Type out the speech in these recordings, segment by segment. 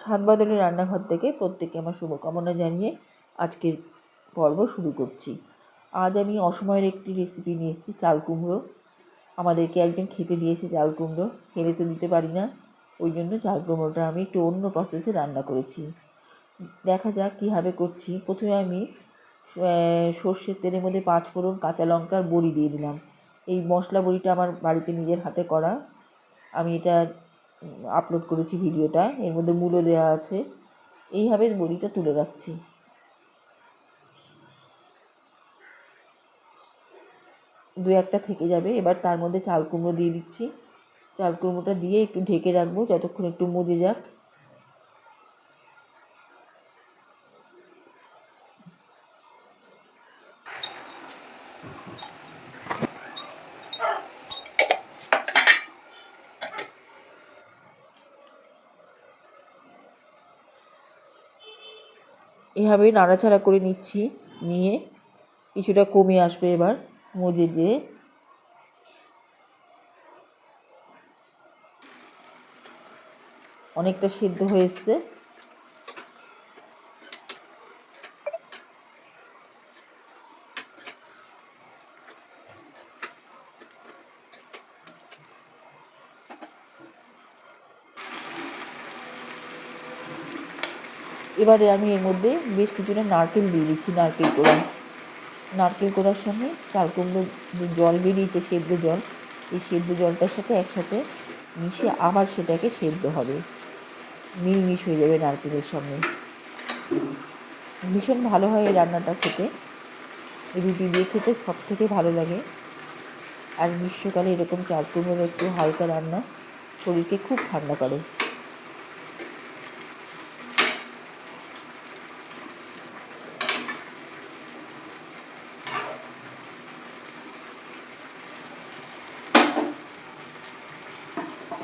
সাত বদলের রান্নাঘর থেকে প্রত্যেককে আমার শুভকামনা জানিয়ে আজকের পর্ব শুরু করছি। আজ আমি অসময়ের একটি রেসিপি নিয়ে এসেছি, চাল কুমড়ো। আমাদেরকে একদিন খেতে দিয়েছে চাল কুমড়ো ফেলে তো দিতে পারি না। ওই জন্য চাল কুমড়োটা আমি একটু অন্য প্রসেসে রান্না করেছি। দেখা যাক কীভাবে করছি। প্রথমে আমি সর্ষের তেলের মধ্যে পাঁচ ফোড়ন কাঁচা লঙ্কার বড়ি দিয়ে দিলাম। এই মশলা বড়িটা আমার বাড়িতে নিজের হাতে করা। আমি এটা আপলোড করেছি ভিডিওটা, এর মধ্যে মূল্য দেওয়া আছে। এইভাবে বড়িটা তুলে রাখছি। দু একটা থেকে যাবে, এবার তার মধ্যে চাল কুমড়ো দিয়ে দিচ্ছি। চাল কুমড়োটা দিয়ে একটু ঢেকে রাখব, যতক্ষণ একটু মজে যাক। এভাবে নাড়াচাড়া করে নিচ্ছি, নিয়ে কিছুটা কমে আসবে এবার মজে দিয়ে অনেকটা সিদ্ধ হয়ে এসছে। এবারে আমি এর মধ্যে বেশ কিছুটা নারকেল দিয়ে দিচ্ছি, নারকেল কোড়া। নারকেল কোড়ার সঙ্গে চাল কুমড়ো যে জল বেরিয়েছে, সেদ্ধ জল, এই সেদ্ধ জলটার সাথে একসাথে মিশে আবার সেটাকে সেদ্ধ হবে। মিলমিশ হয়ে যাবে নারকেলের সঙ্গে। ভীষণ ভালো হয় এই রান্নাটা খেতে। রুটি দিয়ে খেতে সব থেকে ভালো লাগে। আর গ্রীষ্মকালে এরকম চাল কুমড়োর একটু হালকা রান্না শরীরকে খুব ঠান্ডা করে।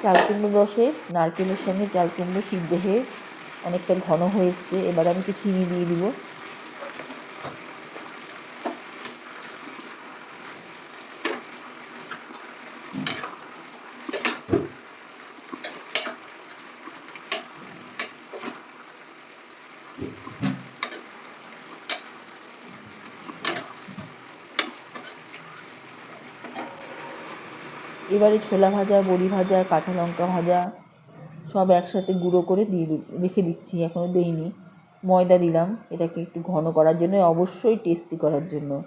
চাল কুমড়ো রসে নারকেলের সঙ্গে চাল কুমড়ো সিদ্ধ হয়ে অনেকটা ঘন হয়ে এসছে। এবার আমি একটু চিনি দিয়ে দিব। এবারে ছোলা ভাজা, বড়ি ভাজা, কাঁচা লঙ্কা ভাজা সব একসাথে গুঁড়ো করে দিয়ে রেখে দিচ্ছি, এখনও দিইনি। ময়দা দিলাম, এটাকে একটু ঘন করার জন্য, অবশ্যই টেস্টি করার জন্য।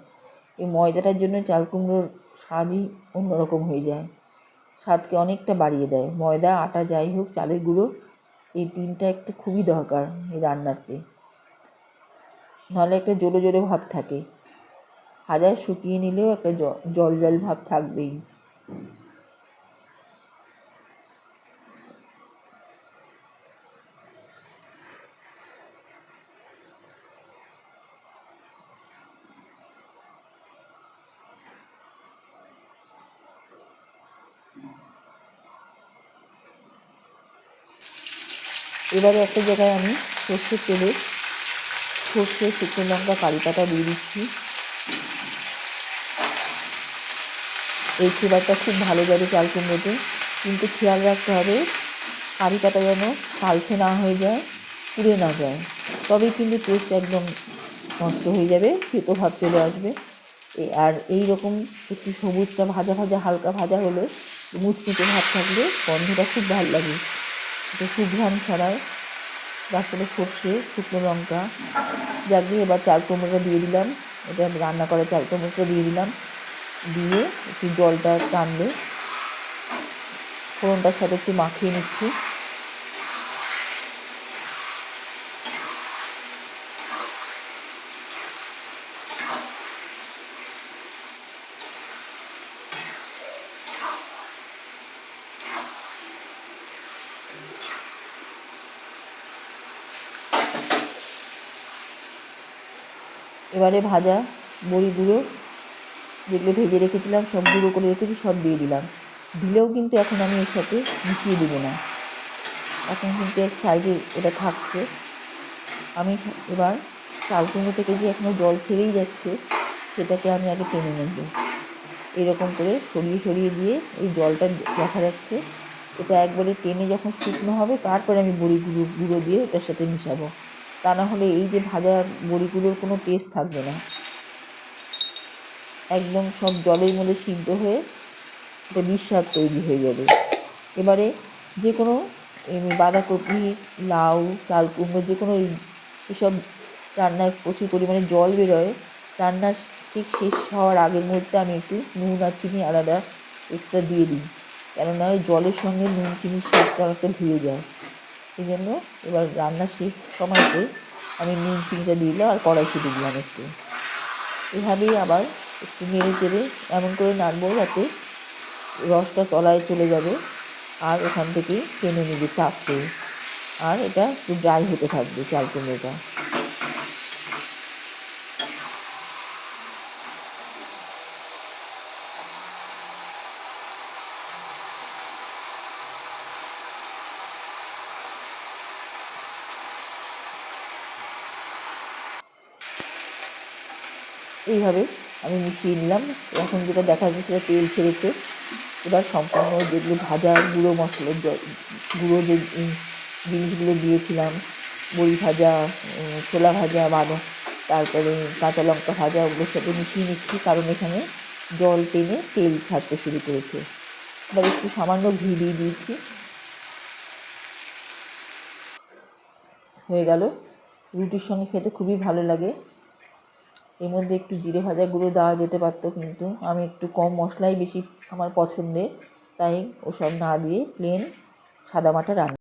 এই ময়দাটার জন্য চাল কুমড়োর স্বাদই অন্যরকম হয়ে যায়। স্বাদকে অনেকটা বাড়িয়ে দেয়। ময়দা, আটা, যাই হোক, চালের গুঁড়ো, এই তিনটা একটা খুবই দরকার এই রান্নাতে। নাহলে একটা জোরে জোরে ভাব থাকে। হাজার শুকিয়ে নিলেও একটা জল জল ভাব থাকবেই। এবারে একটা জায়গায় আমি সর্ষের তেলে সর্ষে শুকনো লঙ্কা, কারি পাতা দিয়ে দিচ্ছি। এই ফ্লেভারটা খুব ভালো যাবে চাল কুমড়োতে। কিন্তু খেয়াল রাখতে হবে, কারি পাতা যেন কালচে না হয়ে যায়, পুড়ে না যায়। তবেই কিন্তু টেস্ট একদম নষ্ট হয়ে যাবে খেতো ভাব চলে আসবে। আর এই রকম একটু সবুজটা ভাজা ভাজা, হালকা ভাজা হলে মুচমুচে ভাব থাকলে গন্ধটা খুব ভালো লাগে। একটু সুঘ্রাণ ছড়ায় তারপরে সর্ষে, শুকনো লঙ্কা। যাকে এবার চাল কুমড়োটা দিয়ে দিলাম। এটা রান্না করে চাল কুমড়োটা দিয়ে দিলাম। দিয়ে একটু জলটা টানলে, ফোড়নটার সাথে একটু মাখিয়ে নিচ্ছি। এবারে ভাজা বড়ি গুঁড়ো, যেগুলো ভেজে রেখেছিলাম, সব গুঁড়ো করে রেখেছি, সব দিয়ে দিলাম। দিলেও কিন্তু এখন আমি এর সাথে মিশিয়ে দেবো না। এখন কিন্তু এক সাইডে এটা থাকছে। আমি এবার চাল কুমড়ো থেকে যে এখনও জল ছেড়েই যাচ্ছে, সেটাকে আমি আগে টেনে নেব। এরকম করে সরিয়ে সরিয়ে দিয়ে এই জলটা দেখা যাচ্ছে। এটা একবারে টেনে যখন শুকনো হবে, তারপরে আমি বড়ি গুঁড়ো গুঁড়ো দিয়ে এটার সাথে মিশাবো। তা না হলে এই যে ভাজা বড়িগুলোর কোনো টেস্ট থাকবে না। একদম সব জলের মধ্যে সিদ্ধ হয়ে একটা বিস্বাদ তৈরি হয়ে যাবে। এবারে যে কোনো বাঁধাকপি, লাউ, চাল কুমড়ো যে কোনো এসব রান্নায় প্রচুর পরিমাণে জল বেরোয়। রান্নার ঠিক শেষ হওয়ার আগের মুহূর্তে আমি একটু নুন আর চিনি আলাদা এক্সট্রা দিয়ে দিই। কেননা জলের সঙ্গে নুন, চিনির স্বাদটা অনেকটা ধুয়ে যায়। সেই জন্য। এবার রান্না শেষ সময়তে আমি নুন চিনিটা দিয়ে দিলাম আর কড়াই ছুটে দিলাম একটু। এভাবেই আবার একটু নেড়ে চেড়ে এমন করে নাড়বো যাতে রসটা তলায় চলে যাবে আর ওখান থেকে টেনে নিবে চাপতে। আর এটা একটু ড্রাই হতে থাকবে চাল কুমড়োটা। এইভাবে আমি মিশিয়ে নিলাম। এখন যেটা দেখা যাচ্ছে সেটা তেল ছেড়েছে। এবার সম্পূর্ণ যেগুলো ভাজা গুঁড়ো মশলার গুঁড়ো যে জিনিসগুলো দিয়েছিলাম, বড়ি ভাজা ছোলা ভাজা বাদাম তারপরে কাঁচা লঙ্কা ভাজা, ওগুলোর সাথে মিশিয়ে নিচ্ছি কারণ এখানে জল টেনে তেল ছাড়তে শুরু করেছে। এবার একটু সামান্য ঘি দিয়ে দিয়েছি। হয়ে গেল। রুটির সঙ্গে খেতে খুবই ভালো লাগে। এর মধ্যে একটু জিরে ভাজা গুঁড়ো দেওয়া যেতে পারতো কিন্তু। আমি একটু কম মশলাই বেশি আমার পছন্দের, তাই ওসব না দিয়ে প্লেন সাদামাটা রান্না